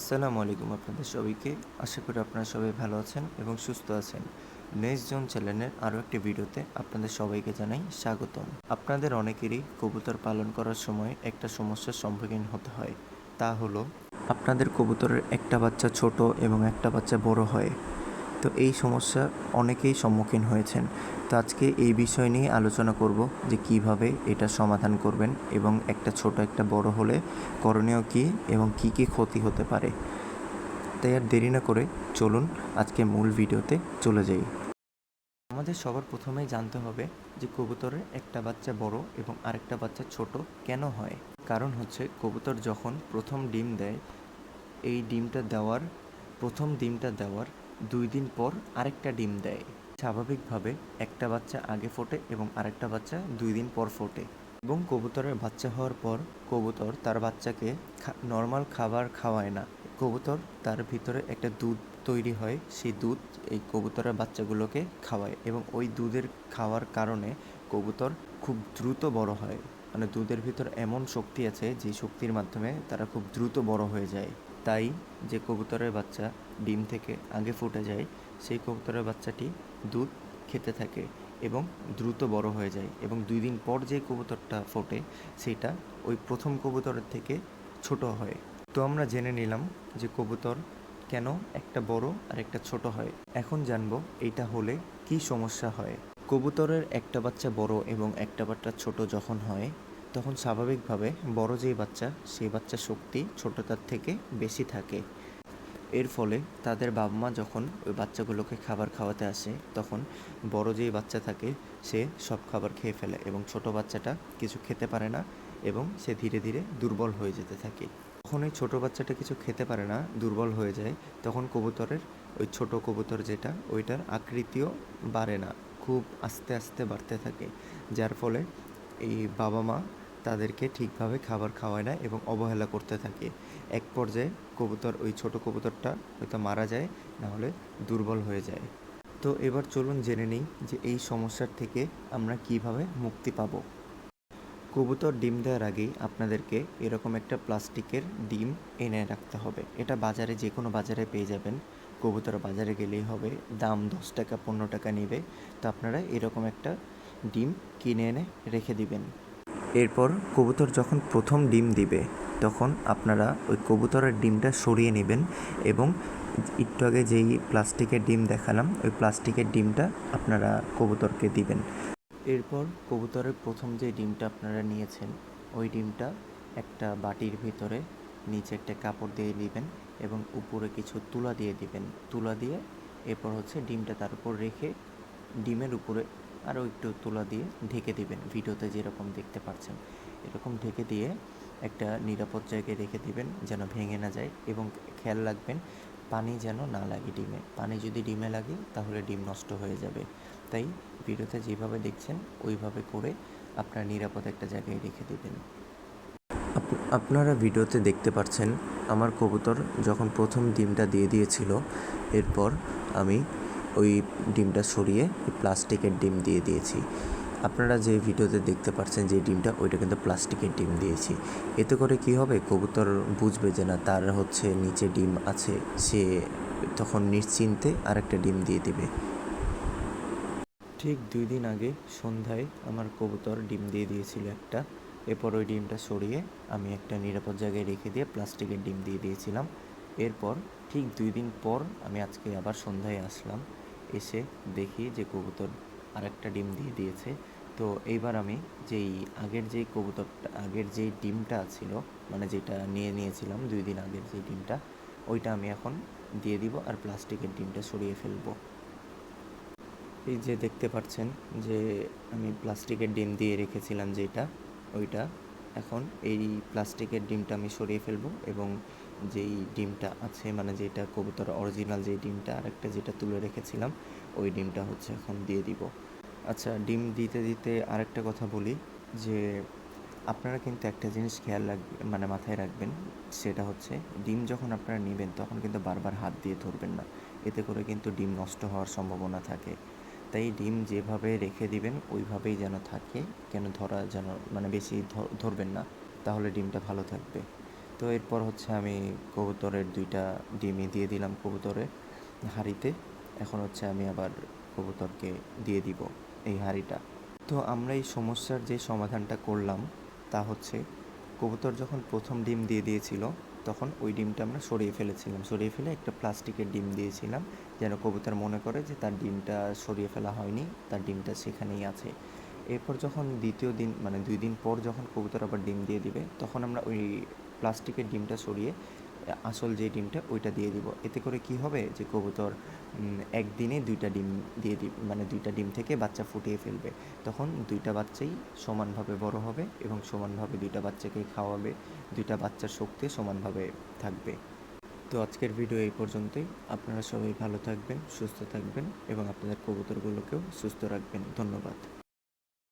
আসসালামু আলাইকুম আপনাদের সবাইকে। আশা করি আপনারা সবাই ভালো আছেন এবং সুস্থ আছেন। নেক্সট জোন চ্যানেলের আরও একটি ভিডিওতে আপনাদের সবাইকে জানাই স্বাগতম। আপনাদের অনেকেরই কবুতর পালন করার সময় একটা সমস্যার সম্মুখীন হতে হয়। তা হলো, আপনাদের কবুতরের একটা বাচ্চা ছোট এবং একটা বাচ্চা বড় হয়। তো এই সমস্যা অনেকেই সম্মুখীন হয়েছেন। তো আজকে এই বিষয় নিয়ে আলোচনা করব যে কীভাবে এটা সমাধান করবেন এবং একটা ছোট একটা বড় হলে করণীয় কী এবং কি কি ক্ষতি হতে পারে। তাই আর দেরি না করে চলুন আজকে মূল ভিডিওতে চলে যাই। আমাদের সবার প্রথমেই জানতে হবে যে কবুতরের একটা বাচ্চা বড় এবং আরেকটা বাচ্চা ছোট কেন হয়? কারণ হচ্ছে কবুতর যখন প্রথম ডিম দেয়, এই ডিমটা দেওয়ার, প্রথম ডিমটা দেওয়ার দুই দিন পর আরেকটা ডিম দেয়। স্বাভাবিকভাবে একটা বাচ্চা আগে ফোটে এবং আরেকটা বাচ্চা দুই দিন পর ফোটে। এবং কবুতরের বাচ্চা হওয়ার পর কবুতর তার বাচ্চাকে নর্মাল খাবার খাওয়ায় না। কবুতর তার ভিতরে একটা দুধ তৈরি হয়, সেই দুধ এই কবুতরের বাচ্চাগুলোকে খাওয়ায় এবং ওই দুধের খাওয়ার কারণে কবুতর খুব দ্রুত বড় হয়। মানে দুধের ভিতর এমন শক্তি আছে, যে শক্তির মাধ্যমে তারা খুব দ্রুত বড় হয়ে যায়। তাই যে কবুতরের বাচ্চা ডিম থেকে আগে ফুটে যায়, সেই কবুতরের বাচ্চাটি দুধ খেতে থাকে এবং দ্রুত বড় হয়ে যায় এবং দুই দিন পর যে কবুতরটা ফোটে, সেটা ওই প্রথম কবুতরের থেকে ছোট হয়। তো আমরা জেনে নিলাম যে কবুতর কেন একটা বড় আর একটা ছোট হয়। এখন জানব এইটা হলে কি সমস্যা হয়। কবুতরের একটা বাচ্চা বড় এবং একটা বাচ্চা ছোট যখন হয় তখন স্বাভাবিকভাবে বড় যেই বাচ্চা, সেই বাচ্চার শক্তি ছোটটার থেকে বেশি থাকে। এর ফলে তাদের বাবা মা যখন ওই বাচ্চাগুলোকে খাবার খাওয়াতে আসে, তখন বড় যেই বাচ্চা থাকে, সে সব খাবার খেয়ে ফেলে এবং ছোট বাচ্চাটা কিছু খেতে পারে না এবং সে ধীরে ধীরে দুর্বল হয়ে যেতে থাকে। যখন ওই ছোটো বাচ্চাটা কিছু খেতে পারে না, দুর্বল হয়ে যায়, তখন কবুতরের ওই ছোট কবুতর যেটা, ওইটার আকৃতিও বাড়ে না, খুব আস্তে আস্তে বাড়তে থাকে। যার ফলে এই বাবা মা তাদেরকে ঠিকভাবে খাবার খাওয়ায় না এবং অবহেলা করতে থাকে। এক পর্যায়ে কবুতর, ওই ছোট কবুতরটা হয়তো মারা যায়, নাহলে দুর্বল হয়ে যায়। তো এবার চলুন জেনে নিই যে এই সমস্যার থেকে আমরা কীভাবে মুক্তি পাব। কবুতর ডিম দেওয়ার আগেই আপনাদেরকে এরকম একটা প্লাস্টিকের ডিম এনে রাখতে হবে। এটা বাজারে যে কোনো বাজারে পেয়ে যাবেন। কবুতর বাজারে গেলেই হবে, দাম দশ টাকা, পনেরো টাকা নেবে। তো আপনারা এরকম একটা ডিম কিনে এনে রেখে দিবেন। এরপর কবুতর যখন প্রথম ডিম দিবে, তখন আপনারা ওই কবুতরের ডিমটা সরিয়ে নেবেন এবং একটু আগে যেই প্লাস্টিকের ডিম দেখালাম, ওই প্লাস্টিকের ডিমটা আপনারা কবুতরকে দিবেন। এরপর কবুতরের প্রথম যে ডিমটা আপনারা নিয়েছেন, ওই ডিমটা একটা বাটির ভিতরে নিচে একটা কাপড় দিয়ে দিবেন এবং উপরে কিছু তুলা দিয়ে দিবেন। তুলা দিয়ে এরপর হচ্ছে ডিমটা তার উপর রেখে ডিমের উপরে আরও একটু তুলা দিয়ে ঢেকে দিবেন। ভিডিওতে যেরকম দেখতে পাচ্ছেন, এরকম ঢেকে দিয়ে একটা নিরাপদ জায়গায় রেখে দিবেন যেন ভেঙে না যায় এবং খেয়াল রাখবেন পানি যেন না লাগে ডিমে। পানি যদি ডিমে লাগে তাহলে ডিম নষ্ট হয়ে যাবে। তাই ভিডিওতে যেভাবে দেখছেন ওইভাবে করে আপনার নিরাপদ একটা জায়গায় রেখে দেবেন। আপনারা ভিডিওতে দেখতে পাচ্ছেন আমার কবুতর যখন প্রথম ডিমটা দিয়ে দিয়েছিল, এরপর আমি ওই ডিমটা সরিয়ে প্লাস্টিকের ডিম দিয়ে দিয়েছি। আপনারা যে ভিডিওতে দেখতে পাচ্ছেন যে ডিমটা, ওইটা কিন্তু প্লাস্টিকের ডিম দিয়েছি। এতে করে কি হবে? কবুতর বুঝবে যে না, তার হচ্ছে নিচে ডিম আছে, সে তখন নিশ্চিন্তে আরেকটা ডিম দিয়ে দিবে। ঠিক দুই দিন আগে সন্ধ্যায় আমার কবুতর ডিম দিয়ে দিয়েছিল একটা। এরপর ওই ডিমটা সরিয়ে আমি একটা নিরাপদ জায়গায় রেখে দিয়ে প্লাস্টিকের ডিম দিয়ে দিয়েছিলাম। এরপর ঠিক দুই দিন পর আমি আজকে আবার সন্ধ্যায় আসলাম। এসে দেখি যে কবুতর আরেকটা ডিম দিয়ে দিয়েছে। তো এইবার আমি যেই আগের যেই কবুতরটা, আগের যেই ডিমটা ছিল মানে যেটা নিয়ে নিয়েছিলাম দুই দিন আগের যেই ডিমটা, ওইটা আমি এখন দিয়ে দিব আর প্লাস্টিকের ডিমটা সরিয়ে ফেলব। এই যে দেখতে পাচ্ছেন যে আমি প্লাস্টিকের ডিম দিয়ে রেখেছিলাম যেটা, ওইটা। এখন এই প্লাস্টিকের ডিমটা আমি সরিয়ে ফেলব এবং যেই ডিমটা আছে মানে যেটা কবুতর অরিজিনাল যেই ডিমটা, আরেকটা যেটা তুলে রেখেছিলাম, ওই ডিমটা হচ্ছে এখন দিয়ে দিব। আচ্ছা ডিম দিতে দিতে আরেকটা কথা বলি, যে আপনারা কিন্তু একটা জিনিস খেয়াল রাখবেন মানে মাথায় রাখবেন, সেটা হচ্ছে ডিম যখন আপনারা নেবেন, তখন কিন্তু বারবার হাত দিয়ে ধরবেন না। এতে করে কিন্তু ডিম নষ্ট হওয়ার সম্ভাবনা থাকে। তাই ডিম যেভাবে রেখে দিবেন, ওইভাবেই যেন থাকে, কেন ধরা যেন মানে বেশি ধরবেন না, তাহলে ডিমটা ভালো থাকবে। তো এরপর হচ্ছে আমি কবুতরের দুইটা ডিমই দিয়ে দিলাম কবুতরের হাঁড়িতে। এখন হচ্ছে আমি আবার কবুতরকে দিয়ে দিব এই হাঁড়িটা। তো আমরা এই সমস্যার যে সমাধানটা করলাম তা হচ্ছে কবুতর যখন প্রথম ডিম দিয়ে দিয়েছিল তখন ওই ডিমটা আমরা সরিয়ে ফেলেছিলাম। সরিয়ে ফেলে একটা প্লাস্টিকের ডিম দিয়েছিলাম যেন কবুতর মনে করে যে তার ডিমটা সরিয়ে ফেলা হয়নি, তার ডিমটা সেখানেই আছে। এরপর যখন দ্বিতীয় দিন মানে দুই দিন পর যখন কবুতর আবার ডিম দিয়ে দিবে, তখন আমরা ওই প্লাস্টিকের ডিমটা সরিয়ে আসল যে ডিমটা ওইটা দিয়ে দিব। এতে করে কি হবে যে কবুতর একদিনে দুইটা ডিম দিয়ে দিব মানে দুইটা ডিম থেকে বাচ্চা ফুটিয়ে ফেলবে। তখন দুইটা বাচ্চাই সমানভাবে বড় হবে এবং সমানভাবে দুইটা বাচ্চাকে খাওয়াবে, দুইটা বাচ্চার শক্তি সমানভাবে থাকবে। তো আজকের ভিডিও এই পর্যন্তই। আপনারা সবাই ভালো থাকবেন, সুস্থ থাকবেন এবং আপনাদের কবুতরগুলোকেও সুস্থ রাখবেন। ধন্যবাদ।